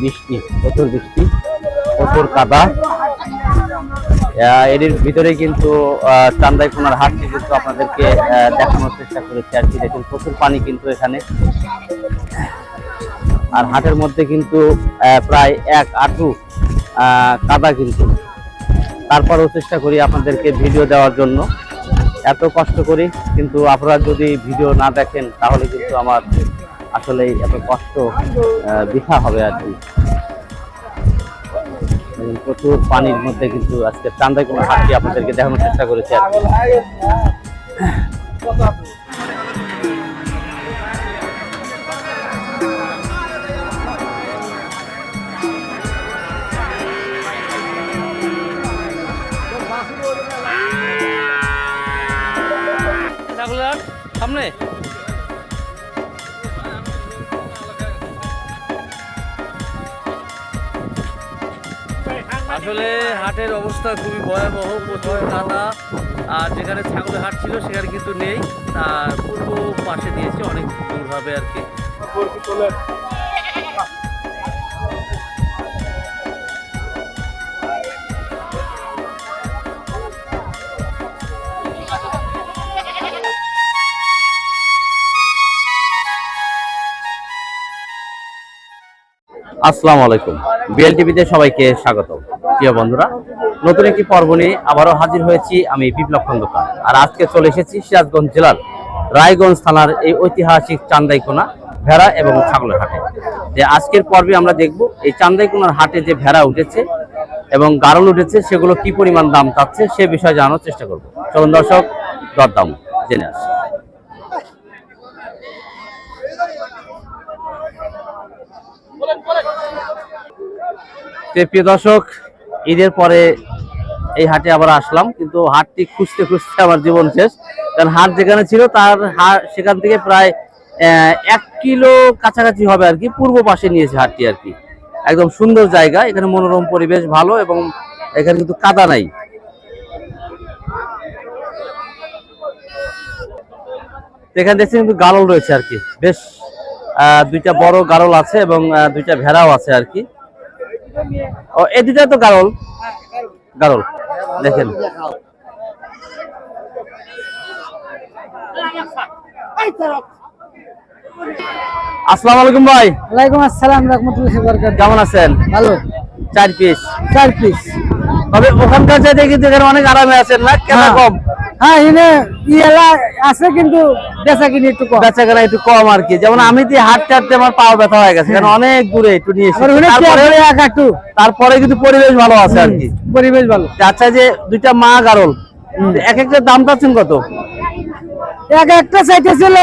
বৃষ্টি, প্রচুর বৃষ্টি, প্রচুর কাদা। এর ভিতরে কিন্তু চান্দাইকোনার হাটটি কিন্তু আপনাদেরকে দেখানোর চেষ্টা করেছি আর কি। দেখুন, প্রচুর পানি কিন্তু এখানে। আর হাটের মধ্যে কিন্তু প্রায় এক আঁটু কাদা কিন্তু। তারপরেও চেষ্টা করি আপনাদেরকে ভিডিও দেওয়ার জন্য। এত কষ্ট করি, কিন্তু আপনারা যদি ভিডিও না দেখেন, তাহলে কিন্তু আমার আসলে এত কষ্ট বৃথা হবে আর কি। প্রচুর পানির মধ্যে কিন্তু আজকে চান্দাই কোনো হাটটি আপনাদেরকে দেখানোর চেষ্টা করেছি আর সামনে। আসলে হাটের অবস্থা খুবই ভয়াবহ। প্রচুর কাদা, আর যেখানে ছাগলের হাট ছিল সেখানে কিন্তু নেই। তার পূর্ব পাশে দিয়েছে অনেক দূরভাবে আর কি। আসসালামু আলাইকুম। বিএল টিভিতে সবাইকে স্বাগত প্রিয় বন্ধুরা, নতুন একটি পর্ব নিয়ে আবারও হাজির হয়েছি আমি বিপ্লব খন্দকার। আর আজকে চলে এসেছি সিরাজগঞ্জ জেলার রায়গঞ্জ থানার এই ঐতিহাসিক চান্দাইকোনা ভেড়া এবং ছাগলের হাটে। যে আজকের পর্বে আমরা দেখব এই চান্দাইকোনার হাটে যে ভেড়া উঠেছে এবং গারল উঠেছে, সেগুলো কি পরিমাণ দাম চাচ্ছে সে বিষয়ে জানানোর চেষ্টা করব। চলুন দর্শক, দরদাম জেনে আসি। প্রিয় দর্শক ঈদের পরে এই হাটে আবার আসলাম, কিন্তু হাটটি খুঁজতে খুঁজতে আমার জীবন শেষ। কারণ হাট যেখানে ছিল, তার হাট সেখান থেকে প্রায় এক কিলো কাছাকাছি হবে আর কি, পূর্ব পাশে নিয়েছে হাটটি আর কি। একদম সুন্দর জায়গা, এখানে মনোরম পরিবেশ ভালো এবং এখানে কিন্তু কাদা নাই। এখানে দেখছি কিন্তু গারল রয়েছে আর কি, বেশ দুইটা বড় গারল আছে এবং দুইটা ভেড়াও আছে আর কি। ও তো গারল। গারল দেখেন। আসসালামু আলাইকুম ভাই। ওয়ালাইকুম আসসালাম রহমতুল্লাহ কেমন আছেন? ভালো। চার পিস চার পিস তবে ওখানকার চাইতে কিন্তু এখানে অনেক আরামে আছেন না? কেনা হ্যাঁ। কম? হ্যাঁ এনে ইয়েলা আছে কিন্তু বেচা কিনি একটু কম। বেচা কেনা একটু কম আর কি। যেমন আমি তো হাঁটতে হাঁটতে আমার পাও ব্যথা হয়ে গেছে কারণ অনেক দূরে একটু নিয়ে এসেছি। আবার ওখানে তারপরে একটু। তারপরে কিন্তু পরিবেশ ভালো আছে আর কি। পরিবেশ ভালো। আচ্ছা যে দুইটা মা গারল এক একটা দাম পাচ্ছেন কত? এক একটা সাইটে ছিল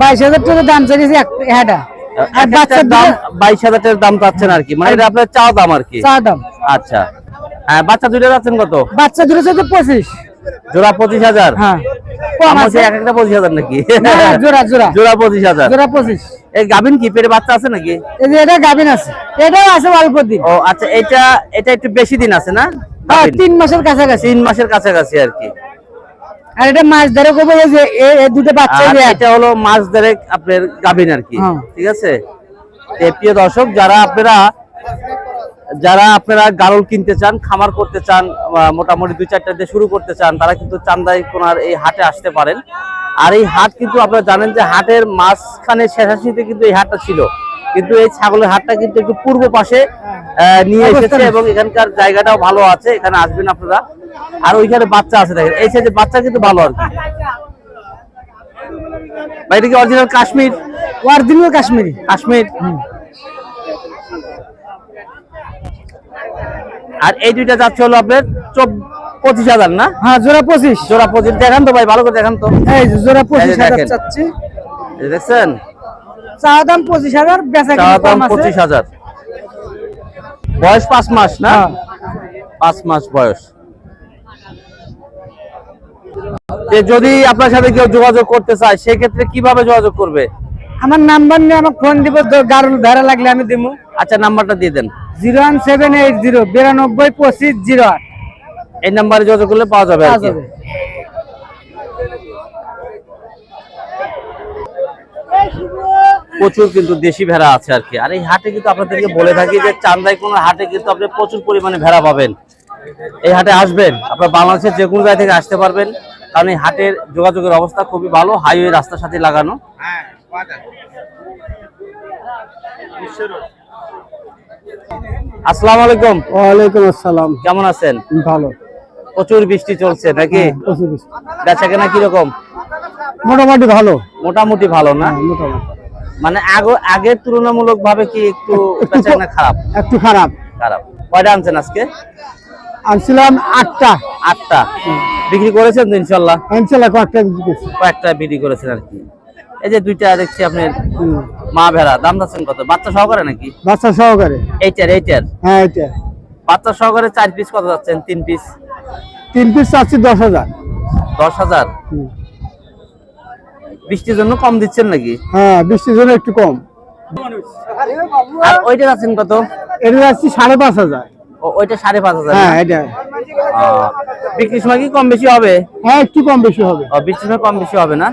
বাইশ হাজার টাকা দাম চাইছে আর বাচ্চার দাম বাইশ হাজার টাকার দাম চাচ্ছেন আর কি। মানে আপনার চা দাম আর কি। চা দাম। আচ্ছা। বাচ্চা দুইটা যাচ্ছেন কত? বাচ্চা দুটো চাইছে পঁচিশ। জোড়া পঁচিশ হাজার? হ্যাঁ এক একটা পঁচিশ হাজার নাকি? জোড়া জোড়া। জোড়া পঁচিশ হাজার। জোড়া পঁচিশ। এই কি বাচ্চা আছে নাকি? এই যে এটা গাভিন আছে। এটাও আছে অল্প দিন। ও আচ্ছা এটা এটা একটু বেশি দিন আছে না? হ্যাঁ তিন মাসের কাছাকাছি। তিন মাসের কাছাকাছি আর কি। আর এটা মাছ ধরে এই যে দুটো বাচ্চা এটা হলো মাছ আপনার গাভিন আর কি। হ্যাঁ। ঠিক আছে? প্রিয় দর্শক যারা আপনারা যারা আপনারা গারল কিনতে চান খামার করতে চান মোটামুটি দুই চারটা দিয়ে শুরু করতে চান তারা কিন্তু চান্দাই কোনার এই হাটে আসতে পারেন। আর এই হাট কিন্তু আপনারা জানেন যে হাটের মাঝখানে শেষাশিতে কিন্তু এই হাটটা ছিল। কিন্তু এই ছাগলের হাটটা কিন্তু একটু পূর্ব পাশে নিয়ে এসেছে এবং এখানকার জায়গাটাও ভালো আছে এখানে আসবেন আপনারা। আর ওইখানে বাচ্চা আছে দেখেন এই সাইডে বাচ্চা কিন্তু ভালো আর কি। ভাই এটা কি অরিজিনাল কাশ্মীর? অরিজিনাল কাশ্মীরি। কাশ্মীর। আর এই দুইটা যাচ্ছে হলো আপনার পঁচিশ হাজার না? হ্যাঁ জোড়া পঁচিশ। জোড়া পঁচিশ। দেখান তো ভাই ভালো করে দেখান তো। এই জোড়া পঁচিশ হাজার। চাচ্ছি। দেখছেন? চা দাম পঁচিশ হাজার বেচা চা দাম পঁচিশ হাজার। বয়স পাঁচ মাস না? হ্যাঁ। পাঁচ মাস বয়স। যদি আপনার সাথে কেউ যোগাযোগ করতে চায় সেক্ষেত্রে কীভাবে যোগাযোগ করবে? আমার নাম্বার নিয়ে আমাকে ফোন দিব গারুল ভেড়া লাগলে আমি দিব আচ্ছা নাম্বারটা দিয়ে দেন। Zero one seven eight zero বিরানব্বই পঁচিশ জিরো আট। এই নাম্বারে যোগাযোগ করলে পাওয়া যাবে পাওয়া যাবে। প্রচুর কিন্তু দেশি ভেড়া আছে আর কি। আর এই হাটে কিন্তু আপনাদেরকে বলে থাকি যে চান্দাই কোন হাটে কিন্তু আপনি প্রচুর পরিমাণে ভেড়া পাবেন। এই হাটে আসবেন আপনার বাংলাদেশের যে কোনো জায়গা থেকে আসতে পারবেন। কারণ এই হাটের যোগাযোগের অবস্থা খুবই ভালো হাইওয়ে রাস্তার সাথে লাগানো। আসসালামু আলাইকুম। ওয়ালাইকুম আসসালাম। কেমন আছেন? ভালো। প্রচুর বৃষ্টি চলছে নাকি? প্রচুর বৃষ্টি। বেচা কেনা কীরকম? মোটামুটি ভালো। মোটামুটি ভালো না? হ্যাঁ, মোটামুটি। মানে আগে আগের তুলনামূলক ভাবে কি একটু খারাপ? একটু খারাপ। খারাপ। কয়টা আনছেন আজকে? আনছিলাম আটটা। আটটা। বিক্রি করেছেন তো ইনশাল্লাহ? দিতেছি কয়েকটা বিক্রি করেছেন আর কি। এই যে দুইটা দেখছি আপনার মা ভেড়া দাম যাচ্ছেন কত? বাচ্চা সহকারে নাকি? বাচ্চা সহকারে। এইটার এইটার? হ্যাঁ এটা বাচ্চা সহকারে চার পিস কত যাচ্ছেন তিন পিস তিন পিস চাচ্ছি দশ হাজার। দশ হাজার? বৃষ্টির জন্য কম দিচ্ছেন নাকি? হ্যাঁ বৃষ্টির জন্য একটু কম। আর ওইটা যাচ্ছেন কত? এটা যাচ্ছি সাড়ে পাঁচ হাজার। ওইটা সাড়ে পাঁচ হাজার। হ্যাঁ? এটা। বিক্রির সময় কি কম বেশি হবে? হ্যাঁ একটু কম বেশি হবে। বৃষ্টির সময় কম বেশি হবে না?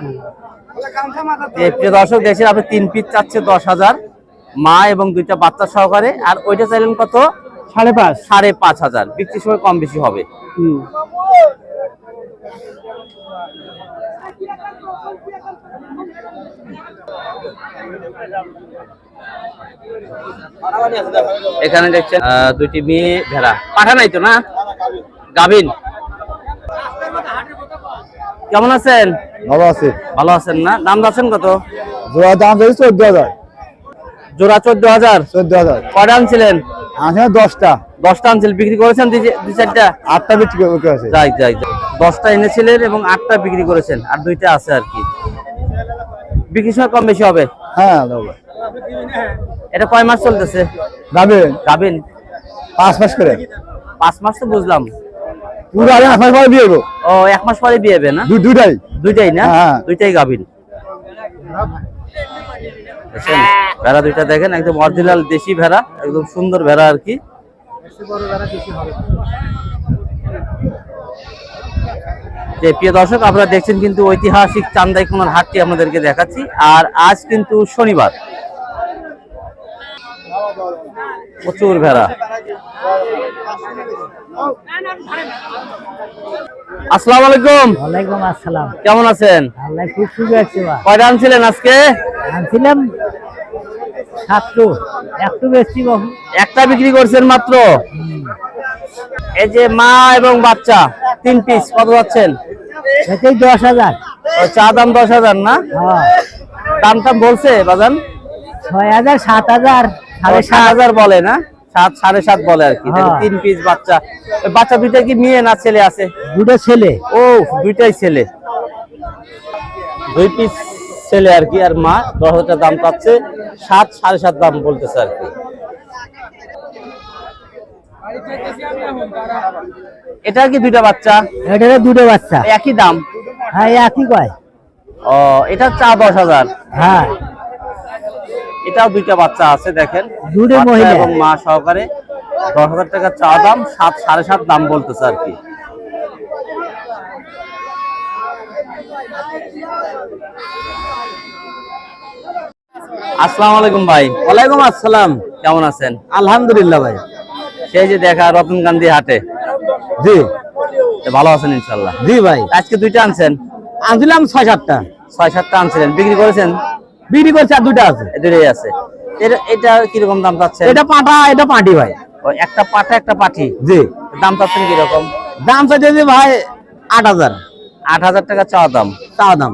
দর্শক দেখছেন আপনি তিন পিস চাচ্ছে দশ হাজার। মা এবং দুইটা বাচ্চা সহকারে। আর ওইটা চাইলেন কত? সাড়ে পাঁচ। সাড়ে পাঁচ হাজার। বিক্রির সময় কম বেশি হবে। এখানে দেখছেন আহ, দুইটি মেয়ে ভেড়া। পাঠা নাই তো না? গাভিন। কেমন আছেন? ভালো আছে। ভালো আছেন না? দাম যাচ্ছেন কত? জোড়া দাম চাইছি চোদ্দ হাজার। জোড়া চোদ্দ হাজার? চোদ্দ হাজার। কয়টা আনছিলেন? আছে দশটা। দশটা আনছিল বিক্রি করেছেন দুই- চারটা? আটটা বিক্রি করে আছে। যাই যাই। দশটা এনেছিলেন এবং আটটা বিক্রি করেছেন। আর দুইটা আছে আর কি। বিক্রি সময় কম বেশি হবে? হ্যাঁ এটা কয় মাস চলতেছে? যাবেন গাভিন? পাঁচ মাস করে। পাঁচ মাস তো বুঝলাম। পুরো আগে আসার পরে বিয়ে ও এক মাস পরে বিয়ে হবে না? দুই দুইটাই দুইটাই না? হ্যাঁ। দুইটাই গাভিন ভেড়া দুইটা দেখেন একদম অরিজিনাল দেশি ভেড়া একদম সুন্দর ভেড়া আর কি। যে প্রিয় দর্শক আপনারা দেখছেন কিন্তু ঐতিহাসিক চান্দাই কোনার হাটটি আপনাদেরকে দেখাচ্ছি। আর আজ কিন্তু শনিবার। প্রচুর ভেড়া। আসসালামু আলাইকুম। ওয়ালাইকুম আসসালাম। কেমন আছেন? আল্লাহ খুব সুখে আছে কয়টা আনছিলেন আজকে? আনছিলাম সাতশো একটু বেশি বাবু। একটা বিক্রি করছেন মাত্র? এই যে মা এবং বাচ্চা তিন পিস কত যাচ্ছেন? এতেই দশ হাজার। চা দাম দশ হাজার না? হ্যাঁ। দাম টাম বলছে বাজান? ছয় হাজার সাত হাজার সাড়ে সাত হাজার বলে না? সাত সাড়ে সাত বলে আর কি। হ্যাঁ। তিন পিস বাচ্চা। বাচ্চা দুইটা কি মেয়ে না ছেলে আছে? দুটো ছেলে। ও দুইটাই ছেলে। দুই পিস ছেলে আর কি আর মা দশ হাজার দাম পাচ্ছে সাত সাড়ে সাত দাম বলতেছে আর কি। এটা কি দুইটা বাচ্চা? এটা দুটো বাচ্চা। একই দাম? হ্যাঁ একই কয়। ও এটা চা দশ হাজার। হ্যাঁ। এটাও দুইটা বাচ্চা আছে দেখেন। দুটো মহিলা। এবং মা সহকারে। দশ হাজার টাকা চা দাম সাত সাড়ে সাত দাম বলতেছে আর কি। আসসালামু আলাইকুম ভাই। ওয়ালাইকুম আসসালাম। কেমন আছেন? আলহামদুলিল্লাহ ভাই। সেই যে দেখা রতন গান্ধী হাটে। জি। ভালো আছেন ইনশাল্লাহ জি ভাই। আজকে দুইটা আনছেন? আনছিলাম ছয় সাতটা। ছয় সাতটা আনছিলেন। বিক্রি করেছেন? বিক্রি করছে আর দুটো আছে। দুটোই আছে। এর- এটা কীরকম দাম চাচ্ছে এটা পাটা এটা পাটি ভাই। একটা পাঠা একটা পাঠি জি। দাম চাচ্ছেন কীরকম? দাম চাইছে যে ভাই আট হাজার। আট হাজার টাকা চাওয়া দাম। চাওয়া দাম।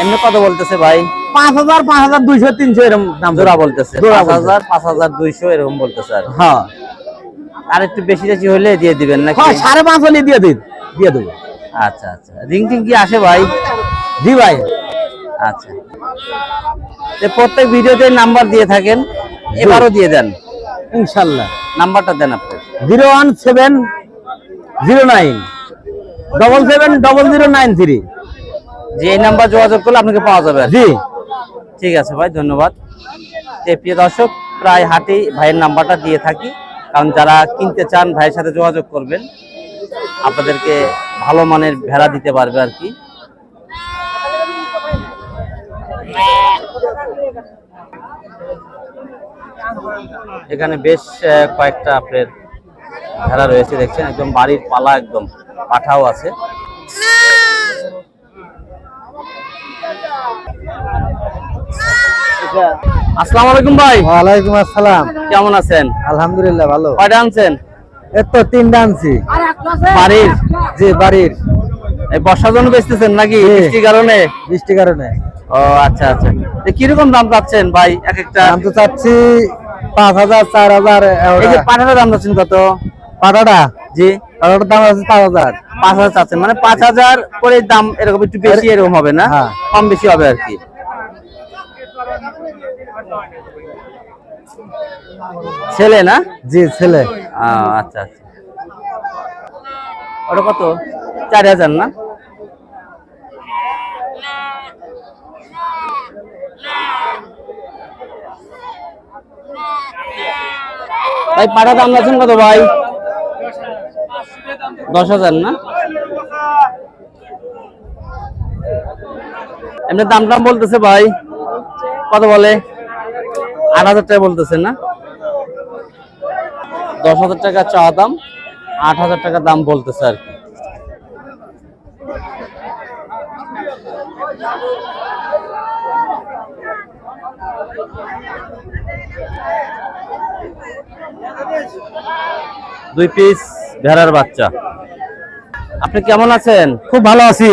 এমনি কত বলতেছে ভাই? পাঁচ হাজার পাঁচ হাজার দুইশো তিনশো এরকম দাম। জোড়া বলতেছে। পাঁচ। হাজার পাঁচ হাজার দুইশো এরকম বলতেছে আর। হ্যাঁ। আর একটু বেশি বেশি হলে দিয়ে দিবেন নাকি? সাড়ে পাঁচ হলে দিয়ে দিন দিয়ে দেবো। আচ্ছা আচ্ছা। রিং টিং কি আসে ভাই? জি ভাই। আচ্ছা। প্রত্যেক ভিডিওতে নাম্বার দিয়ে থাকেন এবারও দিয়ে দেন। ইনশাল্লাহ। নাম্বারটা দেন আপনি। Zero one seven zero nine. Double seven double zero nine three. যে এই নাম্বার যোগাযোগ করলে আপনাকে পাওয়া যাবে জি। ঠিক আছে ভাই ধন্যবাদ। যে প্রিয় দর্শক প্রায় হাটেই ভাইয়ের নাম্বারটা দিয়ে থাকি। কারণ যারা কিনতে চান ভাইয়ের সাথে যোগাযোগ করবেন। আপনাদেরকে ভালো মানের ভেড়া দিতে পারবে আর কি। এখানে বেশ কয়েকটা আপনার ভেড়া রয়েছে দেখছেন? একদম বাড়ির পালা একদম পাঠাও আছে। আসসালামু আলাইকুম ভাই। ওয়ালাইকুম আসসালাম। কেমন আছেন? আলহামদুলিল্লাহ ভালো। কয়টা আনছেন? এর তো তিনটা আনছি। বাড়ির? জি বাড়ির। এই বর্ষার জন্য বেচতেছেন নাকি? বৃষ্টির কারণে? বৃষ্টির কারণে। ও আচ্ছা আচ্ছা। কীরকম দাম পাচ্ছেন ভাই এক একটা? দাম তো চাচ্ছি পাঁচ হাজার চার হাজার এই যে পাঠাটার দাম চাচ্ছেন কত? পাটাটা জি। পাটাটার দাম আছে পাঁচ হাজার। পাঁচ হাজার চাচ্ছেন। মানে পাঁচ হাজার করে দাম এরকম একটু বেশি এরকম হবে না? হ্যাঁ। কম বেশি হবে আর কি। ছেলে না? জি ছেলে। আচ্ছা আচ্ছা। ওটা কত? চার হাজার না? ভাই পাঠা দাম আছেন কত ভাই? দশ হাজার না? এমনি দাম দাম বলতেছে ভাই। কত বলে? আট হাজার টাকা বলতেছে না? দশ হাজার টাকা চা দাম, আট হাজার টাকা দাম বলতেছে আর কি। দুই পিস ভেড়ার বাচ্চা। আপনি কেমন আছেন? খুব ভালো আছি।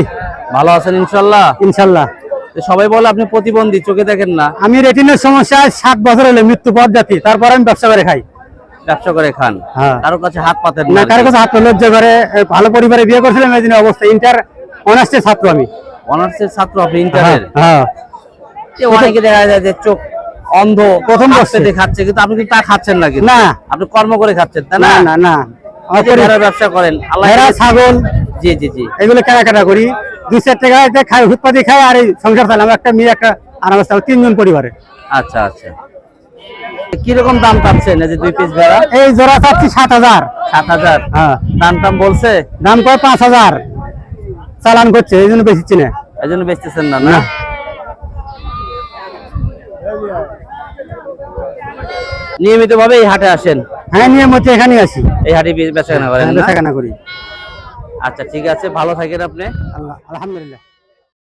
ভালো আছেন ইনশাল্লাহ? ইনশাল্লাহ। সবাই বলে আপনি প্রতিবন্ধী চোখে দেখেন না। আমি রেটিনের সমস্যা সাত বছর হলে মৃত্যু পথ জাতি তারপর আমি ব্যবসা করে খাই। ব্যবসা করে খান। হ্যাঁ। কারও কাছে হাত পাতেন না না কারও কাছে হাত লজ্জা করে ভালো পরিবারে বিয়ে করছিলাম এই দিনে অবস্থা। ইন্টার অনার্সের ছাত্র আমি। অনার্সের ছাত্র আপনি ইন্টারের হ্যাঁ অনেকে দেখা যায় যে চোখ অন্ধ। প্রথম খাচ্ছে কিন্তু আপনি কিন্তু তা খাচ্ছেন না না। আপনি কর্ম করে খাচ্ছেন তাই না? না না ব্যবসা করেন ভেড়া ছাগল। জি জি জি। এগুলো কেনাকাটা করি। দুই চার টাকা খাই উৎপাদি খাই আর এই সংসার চালাম একটা মেয়ে একটা তিনজন পরিবারে আচ্ছা আচ্ছা। কীরকম দাম পাচ্ছেন এই যে দুই পিস ভেড়া? এই জোড়া চাচ্ছি সাত হাজার। সাত হাজার। হ্যাঁ। দাম টাম বলছে? দাম কয় পাঁচ হাজার। চালান করছে এই জন্য বেশি চিনে। এই জন্য বেচতেছেন না? না। নিয়মিত ভাবে এই হাটে আসেন? হ্যাঁ নিয়মিত এখানে আসি। এই হাটে বেচা কেনা করেন বেচাকেনা দেখানা করি। আচ্ছা ঠিক আছে ভালো থাকেন আপনি। আল্লাহ আলহামদুলিল্লাহ।